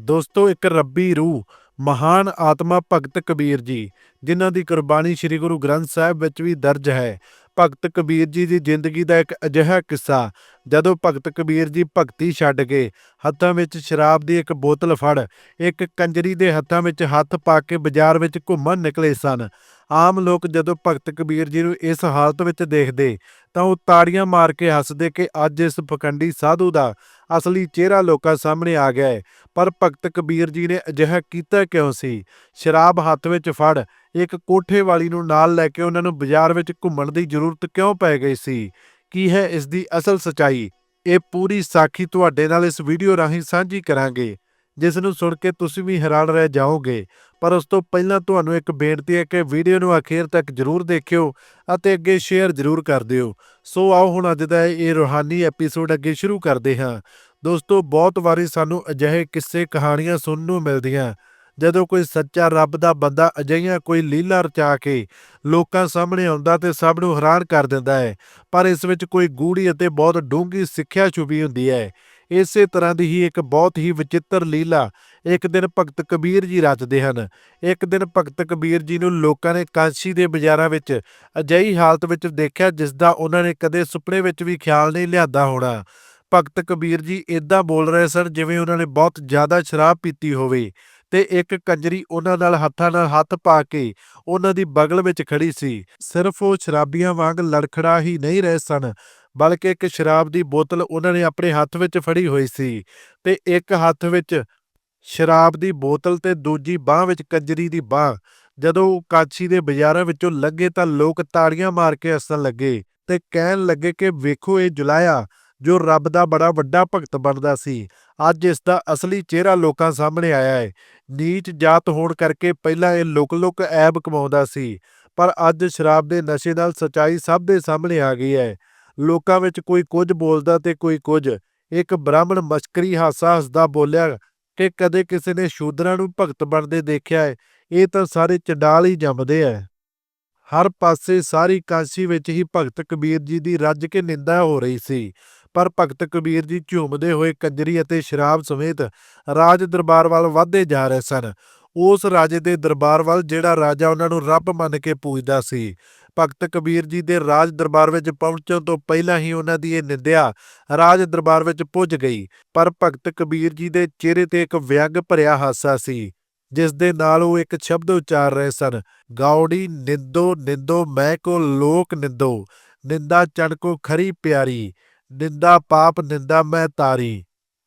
ਦੋਸਤੋ, ਇੱਕ ਰੱਬੀ ਰੂਹ, ਮਹਾਨ ਆਤਮਾ ਭਗਤ ਕਬੀਰ ਜੀ, ਜਿਨ੍ਹਾਂ ਦੀ ਕੁਰਬਾਨੀ ਸ੍ਰੀ ਗੁਰੂ ਗ੍ਰੰਥ ਸਾਹਿਬ ਵਿੱਚ ਵੀ ਦਰਜ ਹੈ। ਭਗਤ ਕਬੀਰ ਜੀ ਦੀ ਜ਼ਿੰਦਗੀ ਦਾ ਇੱਕ ਅਜਿਹਾ ਕਿੱਸਾ, ਜਦੋਂ ਭਗਤ ਕਬੀਰ ਜੀ ਭਗਤੀ ਛੱਡ ਕੇ ਹੱਥਾਂ ਵਿੱਚ ਸ਼ਰਾਬ ਦੀ ਇੱਕ ਬੋਤਲ ਫੜ, ਇੱਕ ਕੰਜਰੀ ਦੇ ਹੱਥਾਂ ਵਿੱਚ ਹੱਥ ਪਾ ਕੇ ਬਾਜ਼ਾਰ ਵਿੱਚ ਘੁੰਮਣ ਨਿਕਲੇ ਸਨ। ਆਮ ਲੋਕ ਜਦੋਂ ਭਗਤ ਕਬੀਰ ਜੀ ਨੂੰ ਇਸ ਹਾਲਤ ਵਿੱਚ ਦੇਖਦੇ ਤਾਂ ਉਹ ਤਾੜੀਆਂ ਮਾਰ ਕੇ ਹੱਸਦੇ ਕਿ ਅੱਜ ਇਸ ਪਖੰਡੀ ਸਾਧੂ ਦਾ ਅਸਲੀ ਚਿਹਰਾ ਲੋਕਾਂ ਸਾਹਮਣੇ ਆ ਗਿਆ ਹੈ ਪਰ ਭਗਤ ਕਬੀਰ ਜੀ ਨੇ ਅਜਿਹਾ ਕੀਤਾ ਕਿਉਂ ਸੀ? ਸ਼ਰਾਬ ਹੱਥ ਵਿੱਚ ਫੜ, ਇੱਕ ਕੋਠੇ ਵਾਲੀ ਨੂੰ ਨਾਲ ਲੈ ਕੇ ਉਹਨਾਂ ਨੂੰ ਬਾਜ਼ਾਰ ਵਿੱਚ ਘੁੰਮਣ ਦੀ ਜ਼ਰੂਰਤ ਕਿਉਂ ਪੈ ਗਈ ਸੀ? ਕੀ ਹੈ ਇਸ ਦੀ ਅਸਲ ਸਚਾਈ? ਇਹ ਪੂਰੀ ਸਾਖੀ ਤੁਹਾਡੇ ਨਾਲ ਇਸ ਵੀਡੀਓ ਰਾਹੀਂ ਸਾਂਝੀ ਕਰਾਂਗੇ। ਜਿਸ ਨੂੰ ਸੁਣ ਕੇ ਤੁਸੀਂ ਵੀ ਹੈਰਾਨ ਰਹਿ ਜਾਓਗੇ। ਪਰ ਉਸ ਤੋਂ ਪਹਿਲਾਂ ਤੁਹਾਨੂੰ ਇੱਕ ਬੇਨਤੀ ਹੈ ਕਿ ਵੀਡੀਓ ਨੂੰ ਅਖੀਰ ਤੱਕ ਜ਼ਰੂਰ ਦੇਖਿਓ ਅਤੇ ਅੱਗੇ ਸ਼ੇਅਰ ਜ਼ਰੂਰ ਕਰ ਦਿਓ। ਸੋ ਆਓ ਹੁਣ ਅੱਜ ਦਾ ਇਹ ਰੂਹਾਨੀ ਐਪੀਸੋਡ ਅੱਗੇ ਸ਼ੁਰੂ ਕਰਦੇ ਹਾਂ। ਦੋਸਤੋ, ਬਹੁਤ ਵਾਰੀ ਸਾਨੂੰ ਅਜਿਹੇ ਕਿੱਸੇ ਕਹਾਣੀਆਂ ਸੁਣਨ ਨੂੰ ਮਿਲਦੀਆਂ। ਜਦੋਂ ਕੋਈ ਸੱਚਾ ਰੱਬ ਦਾ ਬੰਦਾ ਅਜਿਹੀਆਂ ਕੋਈ ਲੀਲਾ ਰਚਾ ਕੇ ਲੋਕਾਂ ਸਾਹਮਣੇ ਆਉਂਦਾ ਤੇ ਸਭ ਨੂੰ ਹੈਰਾਨ ਕਰ ਦਿੰਦਾ ਹੈ, ਪਰ ਇਸ ਵਿੱਚ ਕੋਈ ਗੂੜੀ ਅਤੇ ਬਹੁਤ ਡੂੰਘੀ ਸਿੱਖਿਆ ਛੁਪੀ ਹੁੰਦੀ ਹੈ। ਇਸੇ ਤਰ੍ਹਾਂ ਦੀ ਹੀ ਇੱਕ ਬਹੁਤ ਹੀ ਵਿਚਿੱਤਰ ਲੀਲਾ ਇੱਕ ਦਿਨ ਭਗਤ ਕਬੀਰ ਜੀ ਰਚਦੇ ਹਨ। ਇੱਕ ਦਿਨ ਭਗਤ ਕਬੀਰ ਜੀ ਨੂੰ ਲੋਕਾਂ ਨੇ ਕਾਂਸ਼ੀ ਦੇ ਬਾਜ਼ਾਰਾਂ ਵਿੱਚ ਅਜਿਹੀ ਹਾਲਤ ਵਿੱਚ ਦੇਖਿਆ ਜਿਸ ਦਾ ਉਹਨਾਂ ਨੇ ਕਦੇ ਸੁਪਨੇ ਵਿੱਚ ਵੀ ਖਿਆਲ ਨਹੀਂ ਲਿਆਂਦਾ ਹੋਣਾ। ਭਗਤ ਕਬੀਰ ਜੀ ਇਦਾਂ ਬੋਲ ਰਹੇ ਸਨ ਜਿਵੇਂ ਉਹਨਾਂ ਨੇ ਬਹੁਤ ਜ਼ਿਆਦਾ ਸ਼ਰਾਬ ਪੀਤੀ ਹੋਵੇ ਤੇ ਇੱਕ ਕੰਜਰੀ ਉਹਨਾਂ ਨਾਲ ਹੱਥਾਂ ਨਾਲ ਹੱਥ ਪਾ ਕੇ ਉਹਨਾਂ ਦੀ ਬਗਲ ਵਿੱਚ ਖੜੀ ਸੀ। ਸਿਰਫ ਉਹ ਸ਼ਰਾਬੀਆਂ ਵਾਂਗ ਲੜਖੜਾ ਹੀ ਨਹੀਂ ਰਹੇ ਸਨ। ਬਲਕਿ ਇੱਕ ਸ਼ਰਾਬ ਦੀ ਬੋਤਲ ਉਹਨਾਂ ਨੇ ਆਪਣੇ ਹੱਥ ਵਿੱਚ ਫੜੀ ਹੋਈ ਸੀ ਤੇ ਇੱਕ ਹੱਥ ਵਿੱਚ ਸ਼ਰਾਬ ਦੀ ਬੋਤਲ ਤੇ ਦੂਜੀ ਬਾਹ ਵਿੱਚ ਕੰਜਰੀ ਦੀ ਬਾਹ। ਜਦੋਂ ਉਹ ਦੇ ਬਾਜ਼ਾਰਾਂ ਵਿੱਚੋਂ ਲੱਗੇ ਤਾਂ ਲੋਕ ਤਾੜੀਆਂ ਮਾਰ ਕੇ ਹੱਸਣ ਲੱਗੇ ਤੇ ਕਹਿਣ ਲੱਗੇ ਕਿ ਵੇਖੋ ਇਹ ਜੁਲਾਇਆ, ਜੋ ਰੱਬ ਦਾ ਬੜਾ ਵੱਡਾ ਭਗਤ ਬਣਦਾ ਸੀ, ਅੱਜ ਇਸ ਦਾ ਅਸਲੀ ਚਿਹਰਾ ਲੋਕਾਂ ਸਾਹਮਣੇ ਆਇਆ ਹੈ ਨੀਚ ਜਾਤ ਹੋਣ ਕਰਕੇ ਪਹਿਲਾਂ ਇਹ ਲੁਕ-ਲੁਕ ਐਬ ਕਮਾਉਂਦਾ ਸੀ, ਪਰ ਅੱਜ ਸ਼ਰਾਬ ਦੇ ਨਸ਼ੇ ਨਾਲ ਸਚਾਈ ਸਭ ਦੇ ਸਾਹਮਣੇ ਆ ਗਈ ਹੈ ਲੋਕਾਂ ਵਿੱਚ ਕੋਈ ਕੁਝ ਬੋਲਦਾ ਤੇ ਕੋਈ ਕੁਝ। ਇੱਕ ਬ੍ਰਾਹਮਣ ਮਸ਼ਕਰੀ ਹਾਸਾ ਹੱਸਦਾ ਬੋਲਿਆ ਕਿ ਕਦੇ ਕਿਸੇ ਨੇ ਸ਼ੂਦਰਾਂ ਨੂੰ ਭਗਤ ਬਣਦੇ ਦੇਖਿਆ ਹੈ ਇਹ ਤਾਂ ਸਾਰੇ ਚੰਡਾਲ ਹੀ ਜੰਮਦੇ ਐ। ਹਰ ਪਾਸੇ ਸਾਰੀ ਕਾਂਸੀ ਵਿੱਚ ਹੀ ਭਗਤ ਕਬੀਰ ਜੀ ਦੀ ਰੱਜ ਕੇ ਨਿੰਦਾ ਹੋ ਰਹੀ ਸੀ। ਪਰ ਭਗਤ ਕਬੀਰ ਜੀ ਝੂਮਦੇ ਹੋਏ ਕੰਜਰੀ ਅਤੇ ਸ਼ਰਾਬ ਸਮੇਤ ਰਾਜ ਦਰਬਾਰ ਵੱਲ ਵਧਦੇ ਜਾ ਰਹੇ ਸਨ। ਉਸ ਰਾਜੇ ਦੇ ਦਰਬਾਰ ਵੱਲ ਜਿਹੜਾ ਰਾਜਾ ਉਹਨਾਂ ਨੂੰ ਰੱਬ ਮੰਨ ਕੇ ਪੂਜਦਾ ਸੀ। ਭਗਤ ਕਬੀਰ ਜੀ ਦੇ ਰਾਜ ਦਰਬਾਰ ਵਿੱਚ ਪਹੁੰਚਣ ਤੋਂ ਪਹਿਲਾਂ ਹੀ ਉਹਨਾਂ ਦੀ ਇਹ ਨਿੰਦਿਆ ਰਾਜ ਦਰਬਾਰ ਵਿੱਚ ਪੁੱਜ ਗਈ, ਪਰ ਭਗਤ ਕਬੀਰ ਜੀ ਦੇ ਚਿਹਰੇ ਤੇ ਇੱਕ ਵਿਅੰਗ ਭਰਿਆ ਹਾਸਾ ਸੀ, ਜਿਸ ਦੇ ਨਾਲ ਉਹ ਇੱਕ ਸ਼ਬਦ ਉਚਾਰ ਰਹੇ ਸਨ ਗਾਉੜੀ ਨਿੰਦੋ ਨਿੰਦੋ ਮੈਂ ਕੋ ਲੋਕ ਨਿੰਦੋ, ਨਿੰਦਾ ਚਣ ਕੋ ਖਰੀ ਪਿਆਰੀ, ਨਿੰਦਾ ਪਾਪ ਨਿੰਦਾ ਮੈਂ ਤਾਰੀ,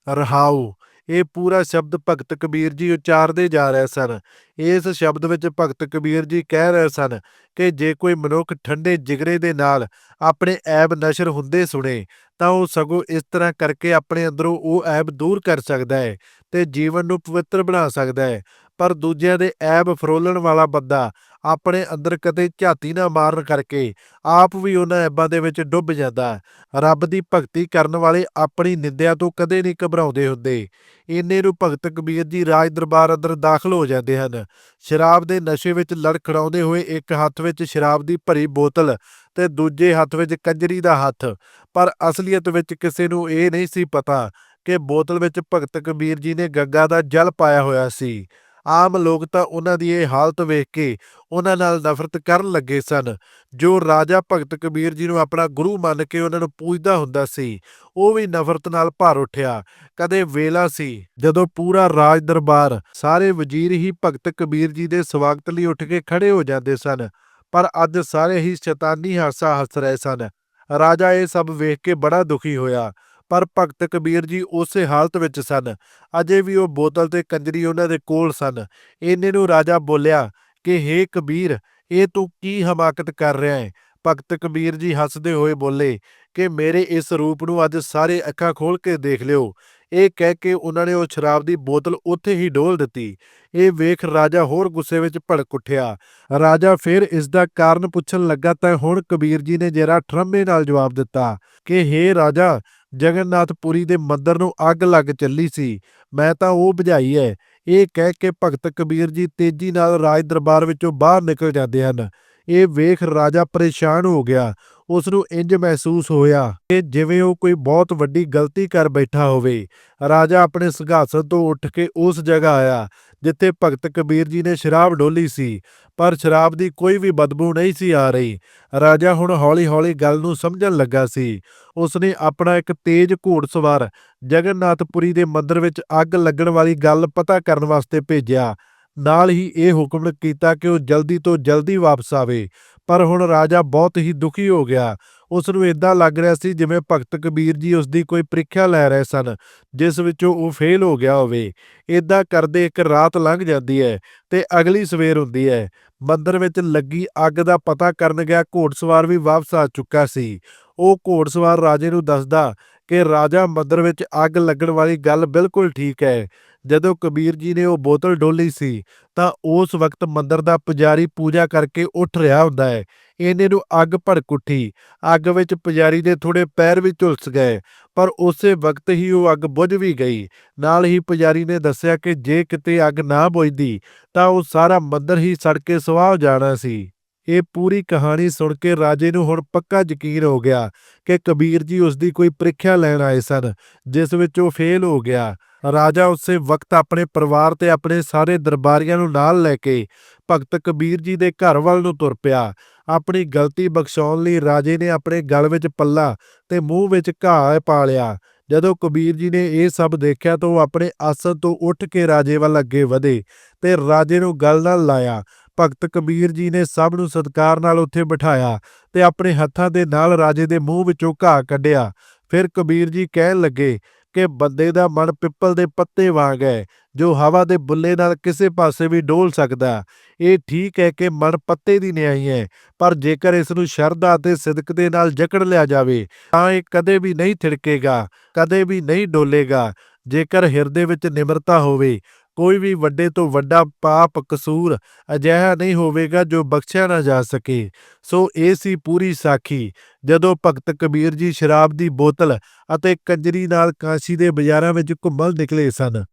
ਰਹਾਉ ਇਹ ਪੂਰਾ ਸ਼ਬਦ ਭਗਤ ਕਬੀਰ ਜੀ ਉਚਾਰਦੇ ਜਾ ਰਹੇ ਸਨ। ਇਸ ਸ਼ਬਦ ਵਿੱਚ ਭਗਤ ਕਬੀਰ ਜੀ ਕਹਿ ਰਹੇ ਸਨ ਕਿ ਜੇ ਕੋਈ ਮਨੁੱਖ ਠੰਡੇ ਜਿਗਰੇ ਦੇ ਨਾਲ ਆਪਣੇ ਐਬ ਨਸ਼ਰ ਹੁੰਦੇ ਸੁਣੇ, ਤਾਂ ਉਹ ਸਗੋਂ ਇਸ ਤਰ੍ਹਾਂ ਕਰਕੇ ਆਪਣੇ ਅੰਦਰੋਂ ਉਹ ਐਬ ਦੂਰ ਕਰ ਸਕਦਾ ਹੈ ਤੇ ਜੀਵਨ ਨੂੰ ਪਵਿੱਤਰ ਬਣਾ ਸਕਦਾ ਹੈ। ਪਰ ਦੂਜਿਆਂ ਦੇ ਐਬ ਫਰੋਲਣ ਵਾਲਾ ਬੰਦਾ ਆਪਣੇ ਅੰਦਰ ਕਦੇ ਝਾਤੀ ਨਾ ਮਾਰਨ ਕਰਕੇ ਆਪ ਵੀ ਉਹਨਾਂ ਐਬਾਂ ਦੇ ਵਿੱਚ ਡੁੱਬ ਜਾਂਦਾ। ਰੱਬ ਦੀ ਭਗਤੀ ਕਰਨ ਵਾਲੇ ਆਪਣੀ ਨਿੰਦਿਆ ਤੋਂ ਕਦੇ ਨਹੀਂ ਘਬਰਾਉਂਦੇ ਹੁੰਦੇ। ਇੰਨੇ ਨੂੰ ਭਗਤ ਕਬੀਰ ਜੀ ਰਾਜ ਦਰਬਾਰ ਅੰਦਰ ਦਾਖਲ ਹੋ ਜਾਂਦੇ ਹਨ। ਸ਼ਰਾਬ ਦੇ ਨਸ਼ੇ ਵਿੱਚ ਲੜਖੜਾਉਂਦੇ ਹੋਏ ਇੱਕ ਹੱਥ ਵਿੱਚ ਸ਼ਰਾਬ ਦੀ ਭਰੀ ਬੋਤਲ ਤੇ ਦੂਜੇ ਹੱਥ ਵਿੱਚ ਕੰਜਰੀ ਦਾ ਹੱਥ। ਪਰ ਅਸਲੀਅਤ ਵਿੱਚ ਕਿਸੇ ਨੂੰ ਇਹ ਨਹੀਂ ਸੀ ਪਤਾ ਕਿ ਬੋਤਲ ਵਿੱਚ ਭਗਤ ਕਬੀਰ ਜੀ ਨੇ ਗੰਗਾ ਦਾ ਜਲ ਪਾਇਆ ਹੋਇਆ ਸੀ। ਆਮ ਲੋਕ ਤਾਂ ਉਹਨਾਂ ਦੀ ਇਹ ਹਾਲਤ ਵੇਖ ਕੇ ਉਹਨਾਂ ਨਾਲ ਨਫ਼ਰਤ ਕਰਨ ਲੱਗੇ ਸਨ। ਜੋ ਰਾਜਾ ਭਗਤ ਕਬੀਰ ਜੀ ਨੂੰ ਆਪਣਾ ਗੁਰੂ ਮੰਨ ਕੇ ਉਹਨਾਂ ਨੂੰ ਪੂਜਦਾ ਹੁੰਦਾ ਸੀ, ਉਹ ਵੀ ਨਫ਼ਰਤ ਨਾਲ ਭਰ ਉੱਠਿਆ। ਕਦੇ ਵੇਲਾ ਸੀ, ਜਦੋਂ ਪੂਰਾ ਰਾਜ ਦਰਬਾਰ ਸਾਰੇ ਵਜ਼ੀਰ ਹੀ ਭਗਤ ਕਬੀਰ ਜੀ ਦੇ ਸਵਾਗਤ ਲਈ ਉੱਠ ਕੇ ਖੜੇ ਹੋ ਜਾਂਦੇ ਸਨ, ਪਰ ਅੱਜ ਸਾਰੇ ਹੀ ਸ਼ੈਤਾਨੀ ਹਾਸਾ ਹੱਸ ਰਹੇ ਸਨ। ਰਾਜਾ ਇਹ ਸਭ ਵੇਖ ਕੇ ਬੜਾ ਦੁਖੀ ਹੋਇਆ। ਪਰ ਭਗਤ ਕਬੀਰ ਜੀ ਉਸੇ ਹਾਲਤ ਵਿੱਚ ਸਨ। ਅਜੇ ਵੀ ਉਹ ਬੋਤਲ ਤੇ ਕੰਜਰੀ ਉਹਨਾਂ ਦੇ ਕੋਲ ਸਨ। ਇਹਨੇ ਨੂੰ ਰਾਜਾ ਬੋਲਿਆ ਕਿ, ਹੇ ਕਬੀਰ, ਇਹ ਤੂੰ ਕੀ ਹਮਾਕਤ ਕਰ ਰਿਹਾ ਹੈ ਭਗਤ ਕਬੀਰ ਜੀ ਹੱਸਦੇ ਹੋਏ ਬੋਲੇ ਕਿ, ਮੇਰੇ ਇਸ ਰੂਪ ਨੂੰ ਅੱਜ ਸਾਰੇ ਅੱਖਾਂ ਖੋਲ ਕੇ ਦੇਖ ਲਿਓ। ਇਹ ਕਹਿ ਕੇ ਉਹਨਾਂ ਨੇ ਉਹ ਸ਼ਰਾਬ ਦੀ ਬੋਤਲ ਉੱਥੇ ਹੀ ਡੋਲ ਦਿੱਤੀ। ਇਹ ਵੇਖ ਰਾਜਾ ਹੋਰ ਗੁੱਸੇ ਵਿੱਚ ਭੜਕ ਉੱਠਿਆ। ਰਾਜਾ ਫਿਰ ਇਸ ਦਾ ਕਾਰਨ ਪੁੱਛਣ ਲੱਗਾ ਤਾਂ ਹੁਣ ਕਬੀਰ ਜੀ ਨੇ ਜਰਾ ਠਰਮੇ ਨਾਲ ਜਵਾਬ ਦਿੱਤਾ ਕਿ, ਹੇ ਰਾਜਾ, ਜਗਨਨਾਥਪੁਰੀ ਦੇ ਮੰਦਰ ਨੂੰ ਅੱਗ ਲੱਗ ਚੱਲੀ ਸੀ। ਮੈਂ ਤਾਂ ਉਹ ਬੁਝਾਈ ਹੈ ਇਹ ਕਹਿ ਕੇ ਭਗਤ ਕਬੀਰ ਜੀ ਤੇਜ਼ੀ ਨਾਲ ਰਾਜ ਦਰਬਾਰ ਵਿੱਚੋਂ ਬਾਹਰ ਨਿਕਲ ਜਾਂਦੇ ਹਨ ਇਹ ਵੇਖ ਰਾਜਾ ਪਰੇਸ਼ਾਨ ਹੋ ਗਿਆ। ਉਸ ਨੂੰ ਇੰਜ ਮਹਿਸੂਸ ਹੋਇਆ ਕਿ ਜਿਵੇਂ ਉਹ ਕੋਈ ਬਹੁਤ ਵੱਡੀ ਗਲਤੀ ਕਰ ਬੈਠਾ ਹੋਵੇ। ਰਾਜਾ ਆਪਣੇ ਸਿੰਘਾਸਨ ਤੋਂ ਉੱਠ ਕੇ ਉਸ ਜਗ੍ਹਾ ਆਇਆ, ਜਿੱਥੇ ਭਗਤ ਕਬੀਰ ਜੀ ਨੇ ਸ਼ਰਾਬ ਡੋਲੀ ਸੀ, ਪਰ ਸ਼ਰਾਬ ਦੀ ਕੋਈ ਵੀ ਬਦਬੂ ਨਹੀਂ ਸੀ ਆ ਰਹੀ। ਰਾਜਾ ਹੁਣ ਹੌਲੀ-ਹੌਲੀ ਗੱਲ ਨੂੰ ਸਮਝਣ ਲੱਗਾ ਸੀ। ਉਸਨੇ ਆਪਣਾ ਇੱਕ ਤੇਜ਼ ਘੋੜਸਵਾਰ ਜਗਨਨਾਥਪੁਰੀ ਦੇ ਮੰਦਿਰ ਵਿੱਚ ਅੱਗ ਲੱਗਣ ਵਾਲੀ ਗੱਲ ਪਤਾ ਕਰਨ ਵਾਸਤੇ ਭੇਜਿਆ। ਨਾਲ ਹੀ ਇਹ ਹੁਕਮ ਕੀਤਾ ਕਿ ਉਹ ਜਲਦੀ ਤੋਂ ਜਲਦੀ ਵਾਪਸ ਆਵੇ। ਪਰ ਹੁਣ ਰਾਜਾ ਬਹੁਤ ਹੀ ਦੁਖੀ ਹੋ ਗਿਆ। ਉਸ ਨੂੰ ਇਦਾਂ ਲੱਗ ਰਿਹਾ ਸੀ ਜਿਵੇਂ ਭਗਤ ਕਬੀਰ ਜੀ ਉਸ ਦੀ ਕੋਈ ਪ੍ਰੀਖਿਆ ਲੈ ਰਹੇ ਸਨ, ਜਿਸ ਵਿੱਚੋਂ ਉਹ ਫੇਲ ਹੋ ਗਿਆ ਹੋਵੇ। ਇਦਾਂ ਕਰਦੇ ਇੱਕ ਰਾਤ ਲੰਘ ਜਾਂਦੀ ਹੈ ਤੇ ਅਗਲੀ ਸਵੇਰ ਹੁੰਦੀ ਹੈ। ਮੰਦਰ ਵਿੱਚ ਲੱਗੀ ਅੱਗ ਦਾ ਪਤਾ ਕਰਨ ਗਿਆ, ਘੋੜਸਵਾਰ ਵੀ ਵਾਪਸ ਆ ਚੁੱਕਾ ਸੀ। ਉਹ ਘੋੜਸਵਾਰ ਰਾਜੇ ਨੂੰ ਦੱਸਦਾ ਕਿ ਰਾਜਾ ਮੰਦਰ ਵਿੱਚ ਅੱਗ ਲੱਗਣ ਵਾਲੀ ਗੱਲ ਬਿਲਕੁਲ ਠੀਕ ਹੈ। ਜਦੋਂ ਕਬੀਰ ਜੀ ਨੇ ਉਹ ਬੋਤਲ ਡੋਲੀ ਸੀ, ਤਾਂ ਉਸ ਵਕਤ ਮੰਦਰ ਦਾ ਪੁਜਾਰੀ ਪੂਜਾ ਕਰਕੇ ਉੱਠ ਰਿਹਾ ਹੁੰਦਾ ਹੈ। ਇਹਨੇ ਨੂੰ ਅੱਗ ਭੜਕ ਉੱਠੀ। ਅੱਗ ਵਿੱਚ ਪੁਜਾਰੀ ਦੇ ਥੋੜੇ ਪੈਰ ਵੀ ਝੁਲਸ ਗਏ, ਪਰ ਉਸੇ ਵਕਤ ਹੀ ਉਹ ਅੱਗ ਬੁਝ ਵੀ ਗਈ। ਨਾਲ ਹੀ ਪੁਜਾਰੀ ਨੇ ਦੱਸਿਆ ਕਿ ਜੇ ਕਿਤੇ ਅੱਗ ਨਾ ਬੁਝਦੀ, ਤਾਂ ਉਹ ਸਾਰਾ ਮੰਦਰ ਹੀ ਸੜ ਕੇ ਸੁਆਹ ਹੋ ਜਾਣਾ ਸੀ। ਇਹ ਪੂਰੀ ਕਹਾਣੀ ਸੁਣ ਕੇ ਰਾਜੇ ਨੂੰ ਹੁਣ ਪੱਕਾ ਯਕੀਨ ਹੋ ਗਿਆ ਕਿ ਕਬੀਰ ਜੀ ਉਸ ਦੀ ਕੋਈ ਪ੍ਰੀਖਿਆ ਲੈਣ ਆਏ ਸਨ, ਜਿਸ ਵਿੱਚ ਉਹ ਫੇਲ ਹੋ ਗਿਆ। ਰਾਜਾ ਉਸੇ ਵਕਤ ਆਪਣੇ ਪਰਿਵਾਰ ਤੇ ਆਪਣੇ ਸਾਰੇ ਦਰਬਾਰੀਆਂ ਨੂੰ ਨਾਲ ਲੈ ਕੇ ਭਗਤ ਕਬੀਰ ਜੀ ਦੇ ਘਰ ਵੱਲ ਨੂੰ ਤੁਰ ਪਿਆ। ਆਪਣੀ ਗਲਤੀ ਬਖਸ਼ਾਉਣ ਲਈ ਰਾਜੇ ਨੇ ਆਪਣੇ ਗਲ ਵਿੱਚ ਪੱਲਾ ਤੇ ਮੂੰਹ ਵਿੱਚ ਘਾਹ ਪਾ ਲਿਆ। ਜਦੋਂ ਕਬੀਰ ਜੀ ਨੇ ਇਹ ਸਭ ਦੇਖਿਆ ਤਾਂ ਉਹ ਆਪਣੇ ਆਸਣ ਤੋਂ ਉੱਠ ਕੇ ਰਾਜੇ ਵੱਲ ਅੱਗੇ ਵਧੇ ਤੇ ਰਾਜੇ ਨੂੰ ਗਲ ਨਾਲ ਲਾਇਆ। ਭਗਤ ਕਬੀਰ ਜੀ ਨੇ ਸਭ ਨੂੰ ਸਤਿਕਾਰ ਨਾਲ ਉੱਥੇ ਬਿਠਾਇਆ ਤੇ ਆਪਣੇ ਹੱਥਾਂ ਦੇ ਨਾਲ ਰਾਜੇ ਦੇ ਮੂੰਹ ਵਿੱਚੋਂ ਘਾਹ ਕੱਢਿਆ। ਫਿਰ ਕਬੀਰ ਜੀ ਕਹਿਣ ਲੱਗੇ ਕਿ ਬੰਦੇ ਦਾ ਮਨ ਪਿੱਪਲ ਦੇ ਪੱਤੇ ਵਾਂਗ ਹੈ, ਜੋ ਹਵਾ ਦੇ ਬੁੱਲੇ ਨਾਲ ਕਿਸੇ ਪਾਸੇ ਵੀ ਡੋਲ ਸਕਦਾ। ਇਹ ਠੀਕ ਹੈ ਕਿ ਮਨ ਪੱਤੇ ਦੀ ਨਿਆਈ ਹੈ, ਪਰ ਜੇਕਰ ਇਸ ਨੂੰ ਸ਼ਰਧਾ ਅਤੇ ਸਿਦਕ ਦੇ ਨਾਲ ਜਕੜ ਲਿਆ ਜਾਵੇ, ਤਾਂ ਇਹ ਕਦੇ ਵੀ ਨਹੀਂ ਥਿੜਕੇਗਾ, ਕਦੇ ਵੀ ਨਹੀਂ ਡੋਲੇਗਾ। ਜੇਕਰ ਹਿਰਦੇ ਵਿੱਚ ਨਿਮਰਤਾ ਹੋਵੇ ਕੋਈ ਵੀ ਵੱਡੇ ਤੋਂ ਵੱਡਾ ਪਾਪ ਕਸੂਰ ਅਜਿਹਾ ਨਹੀਂ ਹੋਵੇਗਾ ਜੋ ਬਖਸ਼ਿਆ ਨਾ ਜਾ ਸਕੇ। ਸੋ ਇਹ ਸੀ ਪੂਰੀ ਸਾਖੀ। ਜਦੋਂ ਭਗਤ ਕਬੀਰ ਜੀ ਸ਼ਰਾਬ ਦੀ ਬੋਤਲ ਅਤੇ ਕੰਜਰੀ ਨਾਲ ਕਾਸ਼ੀ ਦੇ ਬਾਜ਼ਾਰਾਂ ਵਿੱਚ ਘੁੰਮਣ ਨਿਕਲੇ ਸਨ।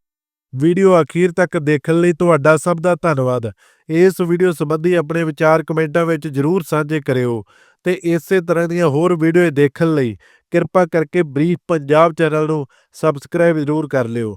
ਵੀਡੀਓ ਅਖੀਰ ਤੱਕ ਦੇਖਣ ਲਈ ਤੁਹਾਡਾ ਸਭ ਦਾ ਧੰਨਵਾਦ। ਇਸ ਵੀਡੀਓ ਸੰਬੰਧੀ ਆਪਣੇ ਵਿਚਾਰ ਕਮੈਂਟਾਂ ਵਿੱਚ ਜਰੂਰ ਸਾਂਝੇ ਕਰਿਓ ਤੇ ਇਸੇ ਤਰ੍ਹਾਂ ਦੀਆਂ ਹੋਰ ਵੀਡੀਓ ਦੇਖਣ ਲਈ ਕਿਰਪਾ ਕਰਕੇ ਬਰੀਫ ਪੰਜਾਬ ਚੈਨਲ ਨੂੰ ਸਬਸਕ੍ਰਾਈਬ ਜ਼ਰੂਰ ਕਰ ਲਿਓ।